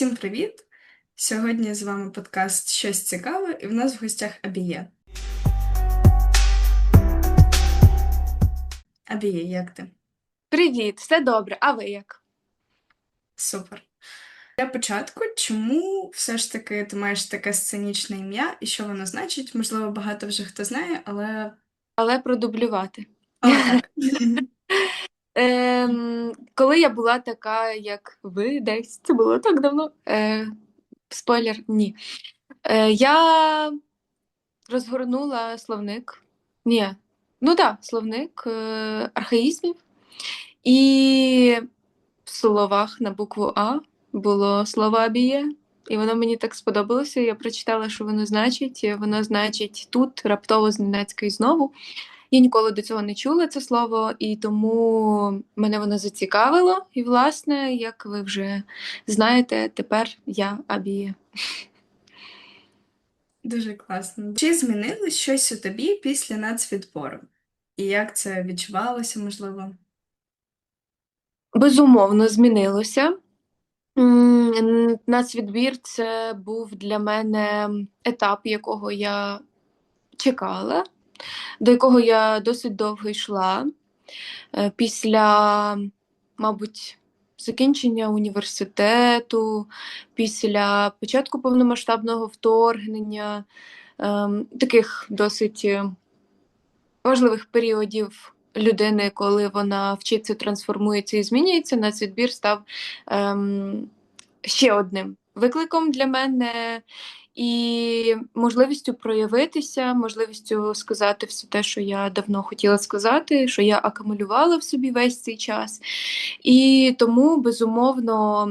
Всім привіт! Сьогодні з вами подкаст Щось цікаве, і в нас в гостях Абіє. Абіє, як ти? Привіт, все добре. А ви як? Супер. Для початку, чому все ж таки ти маєш таке сценічне ім'я і що воно значить? Можливо, багато вже хто знає, але. Але продублювати. Але так. Ем, коли я була така, як ви десь, це було так давно. Е, спойлер, ні. Е, я розгорнула словник. Ні, ну так, словник е, архаїзмів. І в словах на букву А було слово Абіє. І воно мені так сподобалося. Я прочитала, що воно значить. Воно значить тут, раптово зненацька і знову. Я ніколи до цього не чула це слово, і тому мене воно зацікавило. І, власне, як ви вже знаєте, тепер я Абія. Дуже класно. Чи змінилось щось у тобі після нацвідбору? І як це відчувалося, можливо? Безумовно, змінилося. Нацвідбір це був для мене етап, якого я чекала, до якого я досить довго йшла. Е, Після, мабуть, закінчення університету, після початку повномасштабного вторгнення, ем, таких досить е, важливих періодів людини, коли вона вчиться, трансформується і змінюється, нацвідбір став ем, ще одним викликом для мене і можливістю проявитися, можливістю сказати все те, що я давно хотіла сказати, що я акумулювала в собі весь цей час. І тому, безумовно,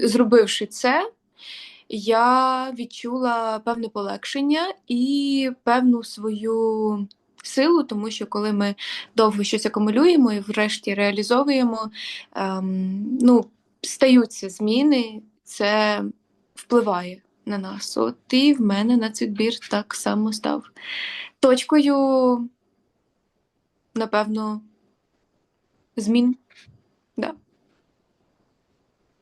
зробивши це, я відчула певне полегшення і певну свою силу, тому що коли ми довго щось акумулюємо і врешті реалізовуємо, ем, ну, стаються зміни, це впливає на нас. От і в мене на цей двір так само став точкою, напевно, змін. Да.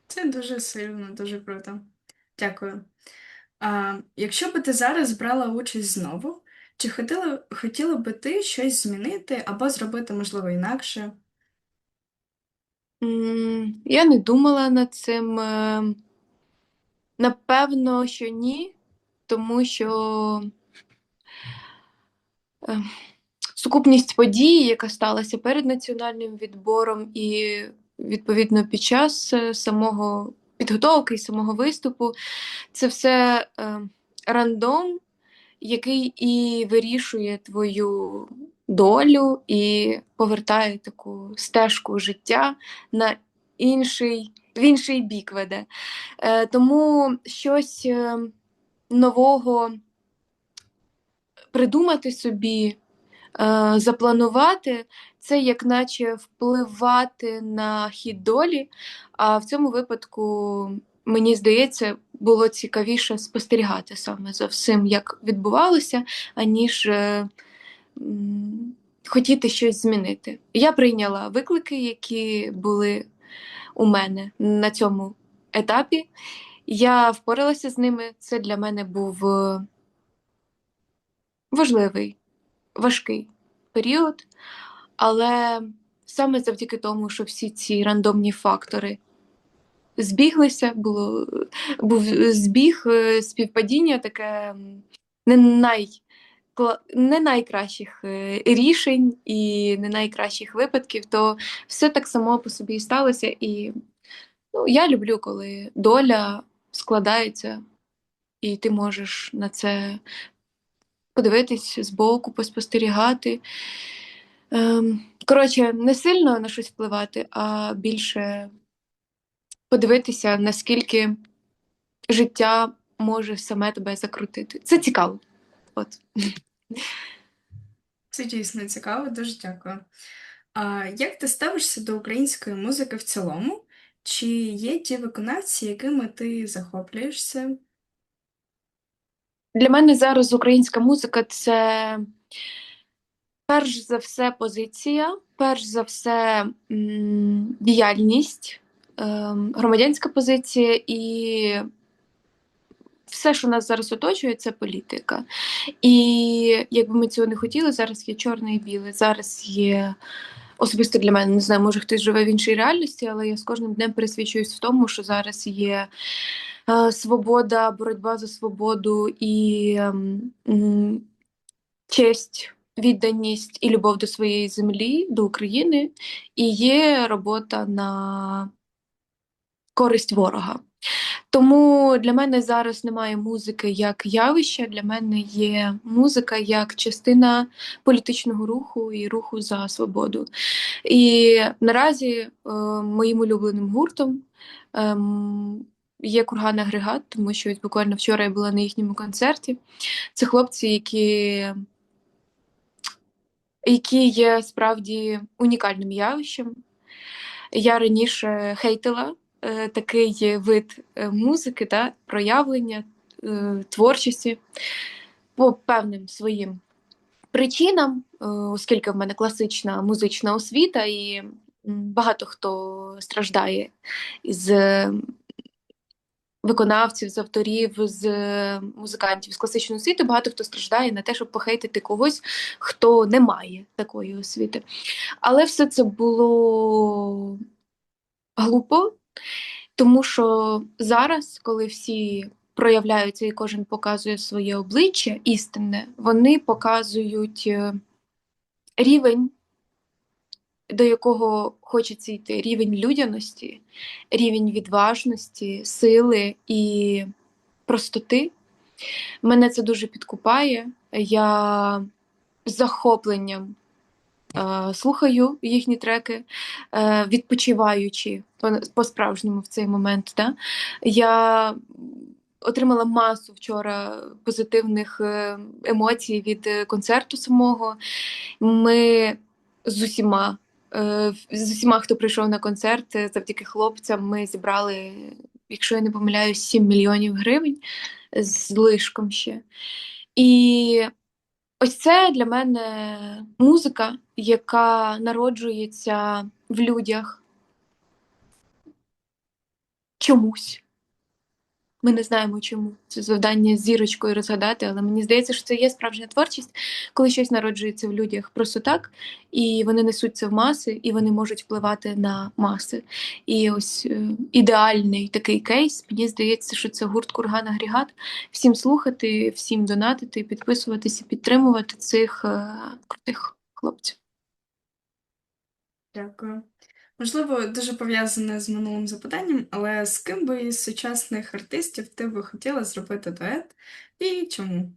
Це дуже сильно, дуже круто. Дякую. А, якщо би ти зараз брала участь знову, чи хотіла, хотіла би ти щось змінити або зробити, можливо, інакше? Я не думала над цим. Напевно, що ні, тому що е, сукупність подій, яка сталася перед національним відбором, і відповідно під час е, самого підготовки і самого виступу, це все е, рандом, який і вирішує твою долю, і повертає таку стежку життя на інший, в інший бік веде. Е, тому щось е, нового придумати собі, е, запланувати, це як наче впливати на хід долі. А в цьому випадку, мені здається, було цікавіше спостерігати саме за всім, як відбувалося, аніж е, хотіти щось змінити. Я прийняла виклики, які були у мене на цьому етапі. Я впоралася з ними. Це для мене був е, важливий, важкий період, але саме завдяки тому, що всі ці рандомні фактори збіглися, було, був збіг, е, співпадіння таке не най. Не найкращих е, рішень і не найкращих випадків, то все так само по собі сталося. І ну, я люблю, коли доля складається, і ти можеш на це подивитись збоку, поспостерігати. Ем, коротше, не сильно на щось впливати, а більше подивитися, наскільки життя може саме тебе закрутити. Це цікаво. От. Це дійсно цікаво, дуже дякую. А як ти ставишся до української музики в цілому? Чи є ті виконавці, якими ти захоплюєшся? Для мене зараз українська музика це перш за все позиція, перш за все діяльність, ем, громадянська позиція і все, що нас зараз оточує, це політика. І якби ми цього не хотіли, зараз є чорне і біле. Зараз є особисто для мене, не знаю, може хтось живе в іншій реальності, але я з кожним днем пересвідчуюсь в тому, що зараз є е, свобода, боротьба за свободу і м, честь. Відданість і любов до своєї землі, до України, і є робота на користь ворога. Тому для мене зараз немає музики як явища, для мене є музика як частина політичного руху і руху за свободу. І наразі е, моїм улюбленим гуртом ем, є курган агрегат, тому що буквально вчора я була на їхньому концерті. Це хлопці, які, які є справді унікальним явищем. Я раніше хейтила е, такий вид е, музики, да, проявлення е, творчості по певним своїм причинам, е, оскільки в мене класична музична освіта, і багато хто страждає е, виконавців, з авторів, з е, музикантів з класичної освіти, багато хто страждає на те, щоб похейтити когось, хто не має такої освіти. Але все це було глупо, тому що зараз, коли всі проявляються і кожен показує своє обличчя істинне, вони показують е, рівень, до якого хочеться йти, рівень людяності, рівень відважності, сили і простоти. Мене це дуже підкупає. Я з захопленням слухаю їхні треки, е, відпочиваючи по- по-справжньому в цей момент. Да? Я отримала масу вчора позитивних е, емоцій від е, концерту самого. Ми з усіма, е, з усіма, хто прийшов на концерт, е, завдяки хлопцям, ми зібрали, якщо я не помиляюсь, 7 мільйонів гривень з лишком ще. І ось це для мене музика, яка народжується в людях чомусь. Ми не знаємо чому. Це завдання з зірочкою розгадати, але мені здається, що це є справжня творчість, коли щось народжується в людях просто так, і вони несуться в маси, і вони можуть впливати на маси. І ось е, ідеальний такий кейс. Мені здається, що це гурт Курган Агрегат. Всім слухати, всім донатити, підписуватися, підтримувати цих е, крутих хлопців. Дякую. Можливо, дуже пов'язане з минулим запитанням, але з ким би із сучасних артистів ти би хотіла зробити дует і чому?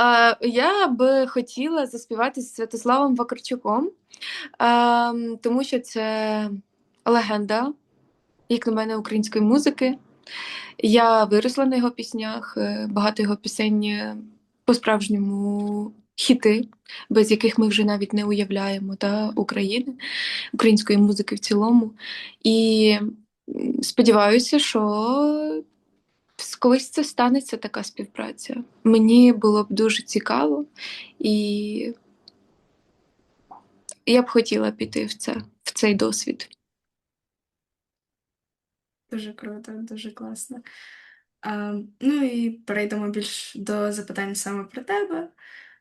Е, я би хотіла заспівати з Святославом Вакарчуком, е, тому що це легенда, як на мене, української музики. Я виросла на його піснях, е, багато його пісень е, по-справжньому хіти, без яких ми вже навіть не уявляємо та, України, української музики в цілому. І сподіваюся, що колись це станеться така співпраця. Мені було б дуже цікаво, і я б хотіла піти в це, в цей досвід. Дуже круто, дуже класно. А, ну і перейдемо більш до запитань саме про тебе.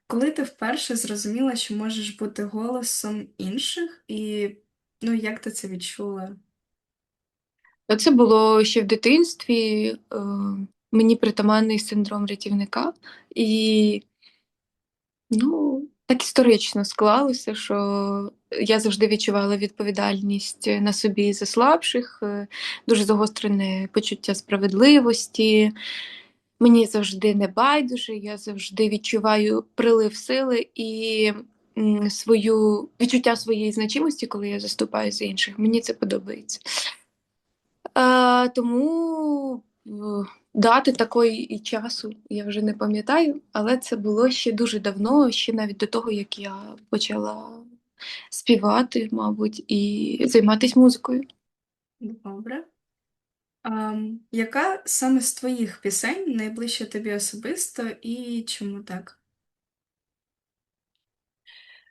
Коли ти вперше зрозуміла, що можеш бути голосом інших, і ну, як ти це відчула? Це було ще в дитинстві. е, Мені притаманний синдром рятівника, і ну, так історично склалося, що я завжди відчувала відповідальність на собі за слабших, е, дуже загострене почуття справедливості. Мені завжди не байдуже, я завжди відчуваю прилив сили і свою відчуття своєї значимості, коли я заступаю за інших. Мені це подобається. Е, тому дати такої і часу я вже не пам'ятаю, але це було ще дуже давно, ще навіть до того, як я почала співати, мабуть, і займатися музикою. Добре. Яка саме з твоїх пісень найближча тобі особисто і чому так?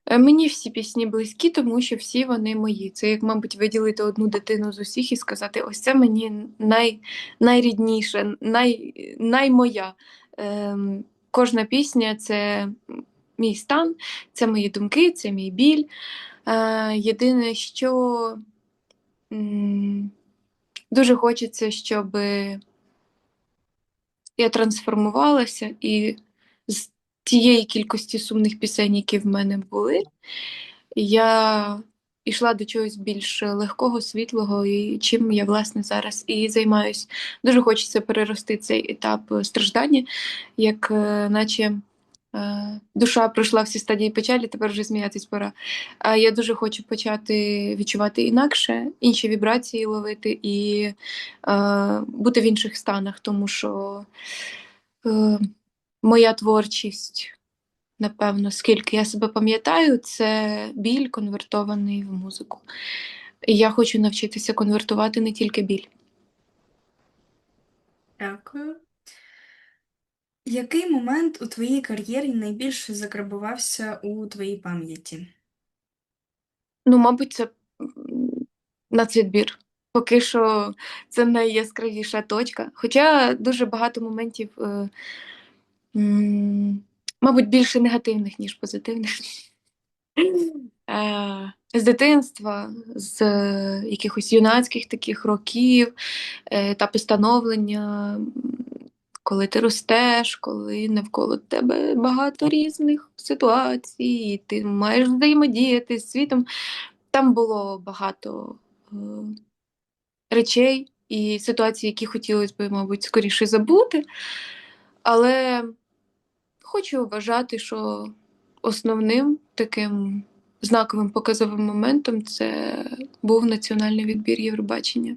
Е, Мені всі пісні близькі, тому що всі вони мої. Це як, мабуть, виділити одну дитину з усіх і сказати: ось це мені най, найрідніше, най, наймоя. Ем, кожна пісня це мій стан, це мої думки, це мій біль. Е, єдине, що м, дуже хочеться, щоб я трансформувалася і з тієї кількості сумних пісень, які в мене були, я йшла до чогось більш легкого, світлого, і чим я, власне, зараз і займаюсь. Дуже хочеться перерости цей етап страждання, як е, наче душа пройшла всі стадії печалі, тепер вже сміятись пора. А я дуже хочу почати відчувати інакше, інші вібрації ловити і е, бути в інших станах, тому що е, моя творчість, напевно, скільки я себе пам'ятаю, це біль конвертований в музику. І я хочу навчитися конвертувати не тільки біль. Дякую. Який момент у твоїй кар'єрі найбільше закарбувався у твоїй пам'яті? Ну, мабуть, це нацвідбір. Поки що це найяскравіша точка. Хоча дуже багато моментів, е, мабуть, більше негативних, ніж позитивних. Е, З дитинства, з е, якихось юнацьких таких років, е, етапи становлення, м, коли ти ростеш, коли навколо тебе багато різних ситуацій, і ти маєш взаємодіяти з світом. Там було багато е, речей і ситуацій, які хотілося б, мабуть, скоріше забути. Але хочу вважати, що основним таким знаковим показовим моментом це був національний відбір Євробачення.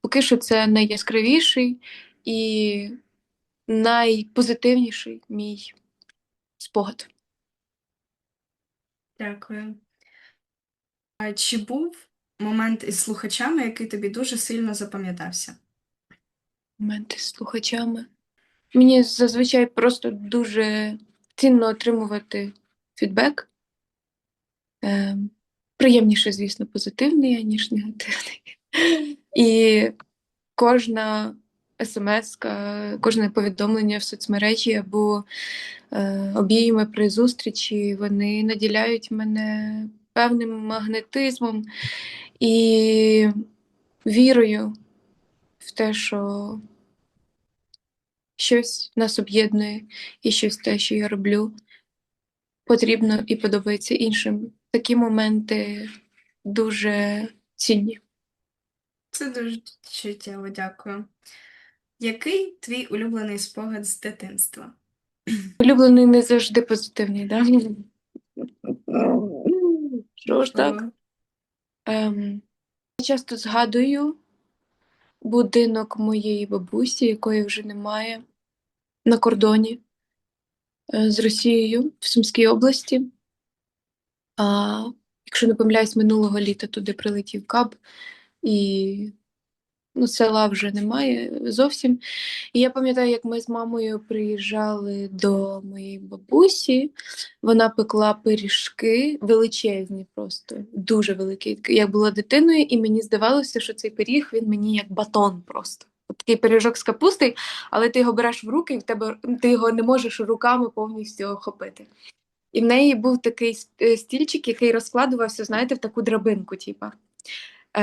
Поки що це найяскравіший і найпозитивніший мій спогад. Дякую. А чи був момент із слухачами, який тобі дуже сильно запам'ятався? моменти з слухачами. Мені зазвичай просто дуже цінно отримувати фідбек. Е, приємніше, звісно, позитивний, ніж негативний. І кожна смс, кожне повідомлення в соцмережі або е, обійми при зустрічі, вони наділяють мене певним магнетизмом і вірою в те, що щось нас об'єднує, і щось те, що я роблю, потрібно і подобається іншим. Такі моменти дуже цінні. Це дуже чуттєво, дякую. Який твій улюблений спогад з дитинства? Улюблений не завжди позитивний, да? Що ж так? Ем, я часто згадую будинок моєї бабусі, якої вже немає, на кордоні е, з Росією в Сумській області. А, якщо не помиляюсь, минулого літа туди прилетів каб, і ну, села вже немає зовсім. І я пам'ятаю, як ми з мамою приїжджали до моєї бабусі, вона пекла пиріжки величезні, просто дуже великі. Я була дитиною, і мені здавалося, що цей пиріг він мені як батон просто. Такий пиріжок з капусти, але ти його береш в руки, і в тебе ти його не можеш руками повністю охопити. І в неї був такий стільчик, який розкладувався, знаєте, в таку драбинку, типа.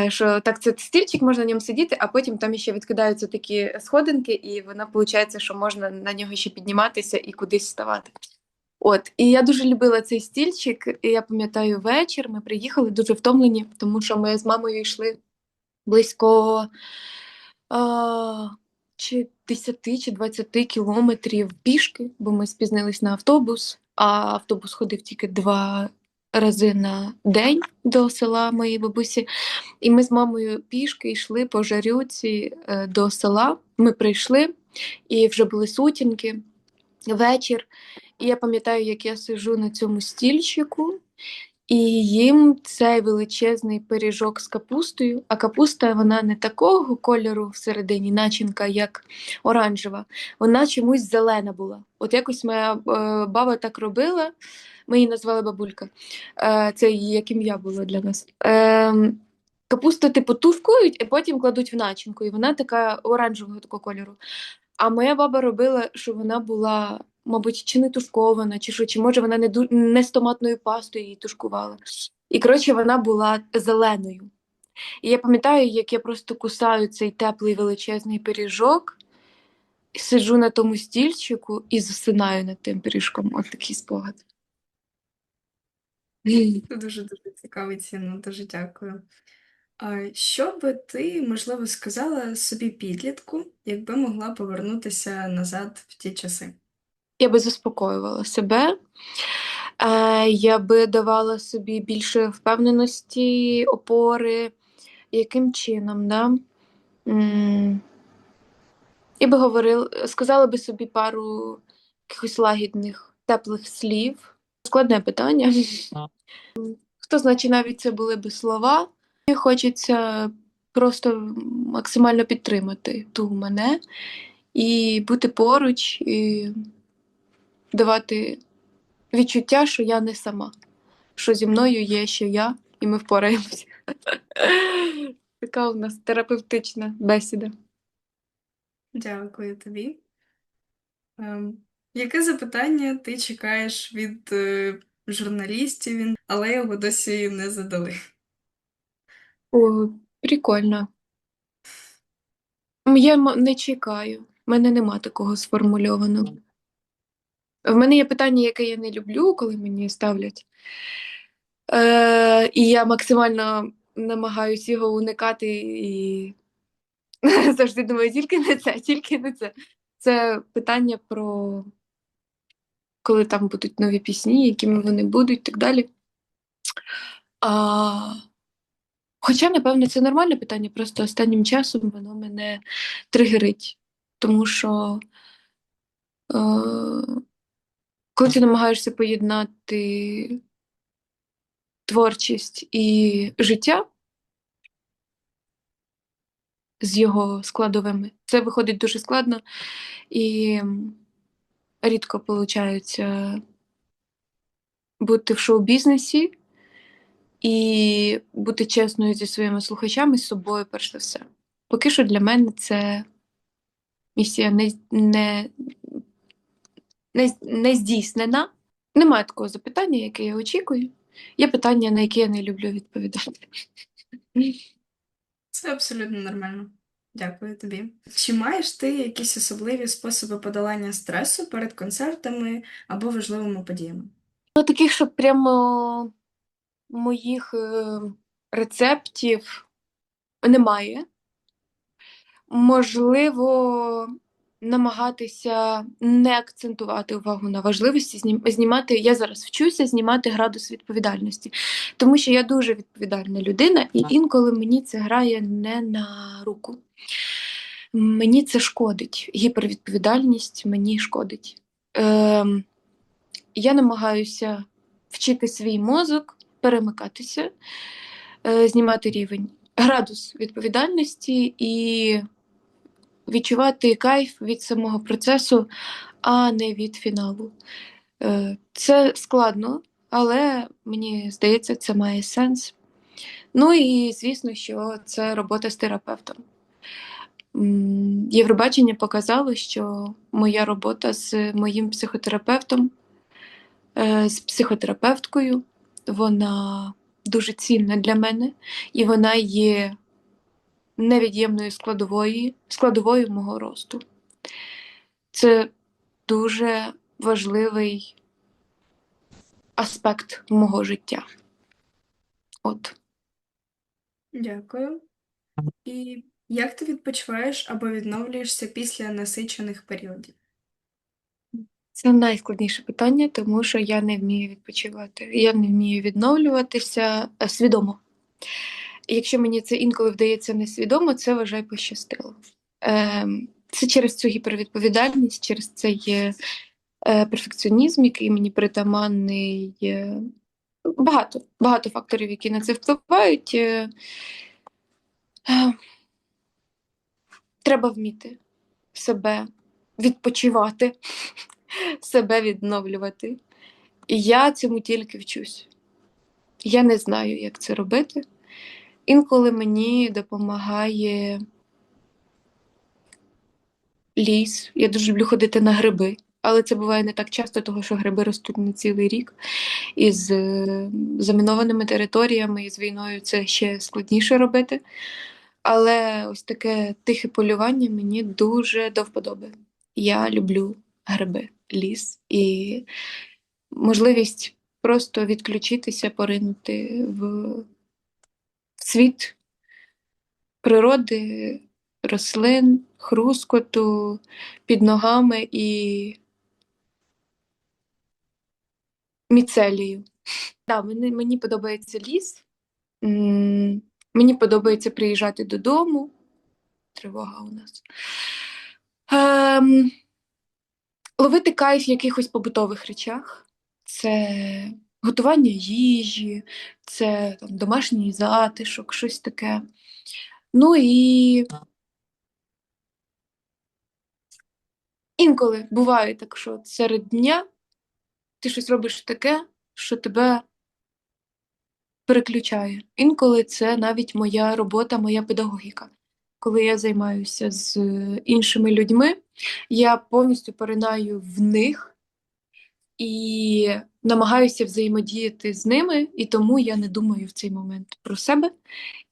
Що так, це стільчик, можна на ньому сидіти, а потім там ще відкидаються такі сходинки, і вона виходить, що можна на нього ще підніматися і кудись вставати. От, і я дуже любила цей стільчик. І я пам'ятаю вечір. Ми приїхали дуже втомлені, тому що ми з мамою йшли близько а, чи 10 чи 20 кілометрів пішки, бо ми спізнились на автобус, а автобус ходив тільки два рази на день до села моєї бабусі. І ми з мамою пішки йшли по жарюці е, до села. Ми прийшли, і вже були сутінки, вечір. І я пам'ятаю, як я сижу на цьому стільчику, І їм цей величезний пиріжок з капустою, а капуста вона не такого кольору всередині, начинка, як оранжева, вона чомусь зелена була. От якось моя е, баба так робила, ми її назвали бабулька. Е, це її як ім'я було для нас. Е, капусту типу тушкують і потім кладуть в начинку, і вона така оранжевого такого кольору. А моя баба робила, що вона була, мабуть, чи не тушкована, чи що, чи може вона не, ду- не з томатною пастою її тушкувала. І коротше, вона була зеленою. І я пам'ятаю, як я просто кусаю цей теплий величезний пиріжок, сиджу на тому стільчику і засинаю над тим пиріжком. От такий спогад. Це дуже-дуже цікавий цінно, дуже дякую. Що би ти, можливо, сказала собі підлітку, якби могла повернутися назад в ті часи? Я би заспокоювала себе, е, я би давала собі більше впевненості, опори, яким чином, да? І би говорила, сказала би собі пару якихось лагідних, теплих слів. Складне питання. Хто значить, навіть це були би слова. Мені хочеться просто максимально підтримати ту мене і бути поруч, і давати відчуття, що я не сама, що зі мною є ще я, і ми впораємося. Така у нас терапевтична бесіда. Дякую тобі. Ем, яке запитання ти чекаєш від е, журналістів, але його досі не задали? О, прикольно. Я не чекаю. У мене нема такого сформульованого. В мене є питання, яке я не люблю, коли мені ставлять. Е, і я максимально намагаюся його уникати і завжди думаю, тільки не це, тільки не це. Це питання про коли там будуть нові пісні, якими вони будуть, і так далі. А, хоча, напевно, це нормальне питання, просто останнім часом воно мене тригерить. Тому що е, коли ти намагаєшся поєднати творчість і життя з його складовими, це виходить дуже складно і рідко виходить бути в шоу-бізнесі і бути чесною зі своїми слухачами, з собою, перш за все. Поки що для мене це місія не, не, не, не здійснена. Немає такого запитання, яке я очікую. Є питання, на які я не люблю відповідати. Це абсолютно нормально. Дякую тобі. Чи маєш ти якісь особливі способи подолання стресу перед концертами або важливими подіями? Ну, таких, щоб прямо моїх е, рецептів немає. Можливо, намагатися не акцентувати увагу на важливості, знім- знімати. Я зараз вчуся знімати градус відповідальності, тому що я дуже відповідальна людина, і інколи мені це грає не на руку. Мені це шкодить. Гіпервідповідальність мені шкодить. Ем, я намагаюся вчити свій мозок перемикатися, е, знімати рівень, градус відповідальності і відчувати кайф від самого процесу, а не від фіналу. Е, Це складно, але мені здається, це має сенс. Ну і звісно, що це робота з терапевтом. Євробачення показало, що моя робота з моїм психотерапевтом, е, з психотерапевткою, вона дуже цінна для мене, і вона є невід'ємною складовою, складовою мого росту. Це дуже важливий аспект мого життя. От. Дякую. І як ти відпочиваєш або відновлюєшся після насичених періодів? Це найскладніше питання, тому що я не вмію відпочивати. Я не вмію відновлюватися е, свідомо. Якщо мені це інколи вдається несвідомо, це вважай пощастило. Ем, Це через цю гіпервідповідальність, через цей е, е, перфекціонізм, який мені притаманний е, Багато, багато факторів, які на це впливають. Треба вміти себе відпочивати, себе відновлювати. І я цьому тільки вчусь. Я не знаю, як це робити. Інколи мені допомагає ліс. Я дуже люблю ходити на гриби, але це буває не так часто, тому що гриби ростуть не цілий рік. І з е, замінованими територіями і з війною це ще складніше робити. Але ось таке тихе полювання мені дуже до вподоби. Я люблю гриби, ліс і можливість просто відключитися, поринути в світ природи, рослин, хрускоту під ногами і міцелію. Да, мені, мені подобається ліс. М, Мені подобається приїжджати додому. Тривога у нас. Ем, ловити кайф в якихось побутових речах. Це готування їжі, це там, домашній затишок, щось таке. Ну і інколи буває так, що серед дня ти щось робиш таке, що тебе переключає. Інколи це навіть моя робота, моя педагогіка. Коли я займаюся з іншими людьми, я повністю поринаю в них і намагаюся взаємодіяти з ними, і тому я не думаю в цей момент про себе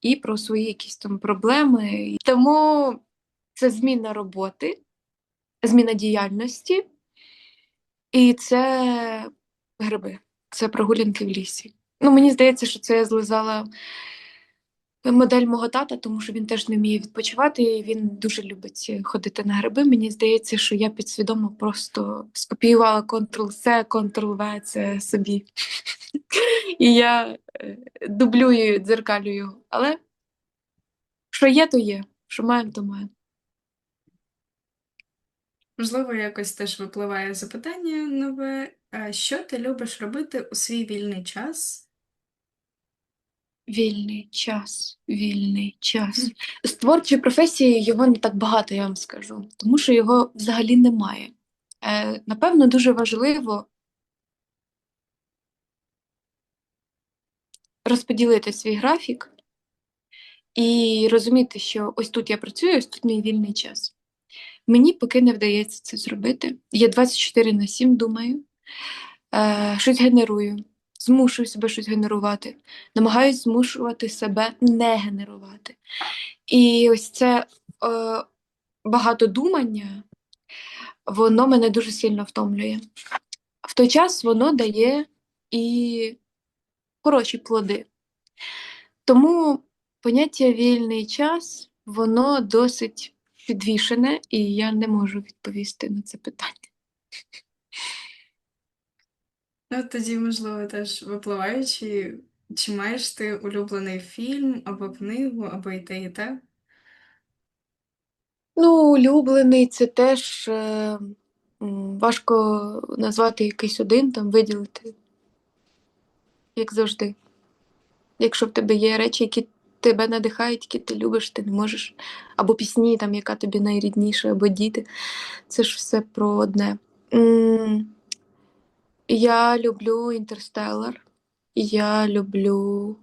і про свої якісь там проблеми. Тому це зміна роботи, зміна діяльності, і це гриби, це прогулянки в лісі. Ну, мені здається, що це я злизала модель мого тата, тому що він теж не вміє відпочивати, і він дуже любить ходити на гриби. Мені здається, що я підсвідомо просто скопіювала Ctrl-C, Ctrl-V це собі. І я е, дублюю, дзеркалю його. Але що є, то є. Що маємо, то маємо. Можливо, якось теж випливає запитання нове. Що ти любиш робити у свій вільний час? Вільний час, вільний час. З творчої професії його не так багато, я вам скажу, тому що його взагалі немає. Е, напевно, дуже важливо розподілити свій графік і розуміти, що ось тут я працюю, ось тут мій вільний час. Мені поки не вдається це зробити. Я 24 на 7 думаю, е, щось генерую, змушую себе щось генерувати, намагаюсь змушувати себе не генерувати. І ось це е, багатодумання, воно мене дуже сильно втомлює. В той час воно дає і хороші плоди. Тому поняття вільний час, воно досить підвішене, і я не можу відповісти на це питання. Ну, тоді, можливо, теж випливаючи, чи маєш ти улюблений фільм або книгу, або і те, і те? Ну, улюблений це теж е, важко назвати якийсь один, там виділити, як завжди. Якщо в тебе є речі, які тебе надихають, які ти любиш, ти не можеш. Або пісні, там, яка тобі найрідніша, або діти. Це ж все про одне. М, Я люблю Інтерстеллар. Я люблю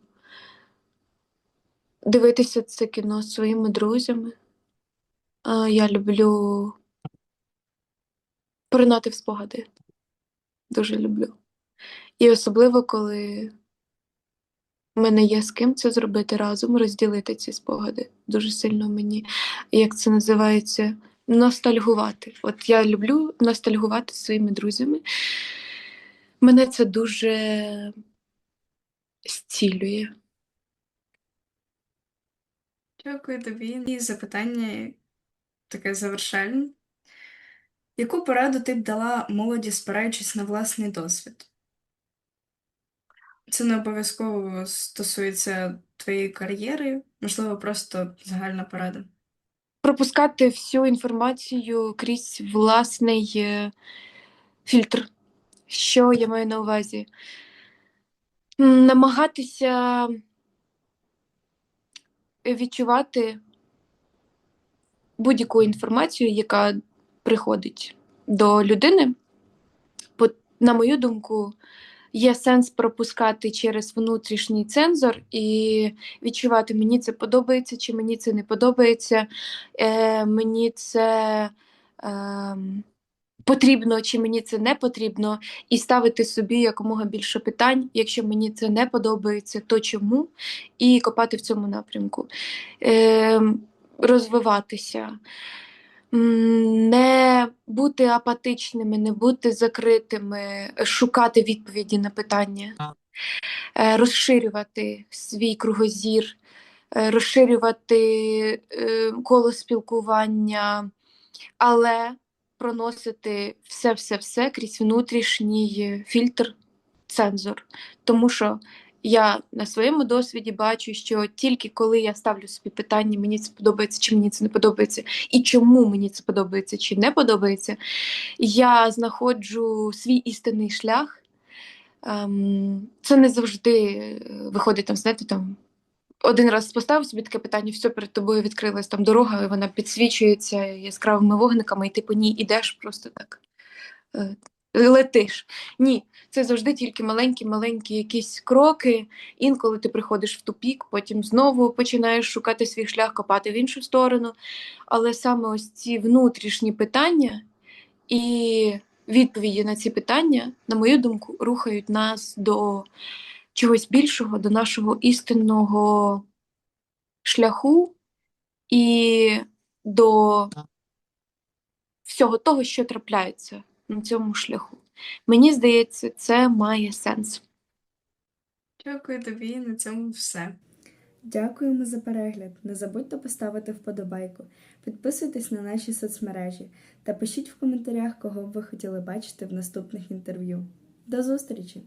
дивитися це кіно з своїми друзями. Я люблю поринати в спогади. Дуже люблю. І особливо, коли в мене є з ким це зробити разом, розділити ці спогади. Дуже сильно мені, як це називається, ностальгувати. От я люблю ностальгувати зі своїми друзями. Мене це дуже зцілює. Дякую тобі. І запитання таке завершальне. Яку пораду ти б дала молоді, спираючись на власний досвід? Це не обов'язково стосується твоєї кар'єри, можливо, просто загальна порада. Пропускати всю інформацію крізь власний е, фільтр. Що я маю на увазі? намагатися відчувати будь-яку інформацію, яка приходить до людини. По- На мою думку, є сенс пропускати через внутрішній цензор і відчувати, мені це подобається чи мені це не подобається, е, мені це е, потрібно чи мені це не потрібно, і ставити собі якомога більше питань. Якщо мені це не подобається, то чому? І копати в цьому напрямку. Е, розвиватися. Не бути апатичними, не бути закритими, шукати відповіді на питання, е, розширювати свій кругозір, е, розширювати е, коло спілкування, але проносити все-все-все крізь внутрішній фільтр, цензор. Тому що я на своєму досвіді бачу, що тільки коли я ставлю собі питання, мені це подобається чи мені це не подобається, і чому мені це подобається чи не подобається, я знаходжу свій істинний шлях. Ем, Це не завжди е, виходить там, знаєте, там. Один раз поставив собі таке питання, все перед тобою відкрилась там дорога, і вона підсвічується яскравими вогниками, і ти по ній ідеш просто так. е, Летиш. Ні, це завжди тільки маленькі-маленькі якісь кроки. Інколи ти приходиш в тупік, потім знову починаєш шукати свій шлях, копати в іншу сторону. Але саме ось ці внутрішні питання і відповіді на ці питання, на мою думку, рухають нас до чогось більшого, до нашого істинного шляху і до всього того, що трапляється на цьому шляху. Мені здається, це має сенс. Дякую тобі, на цьому все. Дякуємо за перегляд. Не забудьте поставити вподобайку, підписуйтесь на наші соцмережі та пишіть в коментарях, кого б ви хотіли бачити в наступних інтерв'ю. До зустрічі!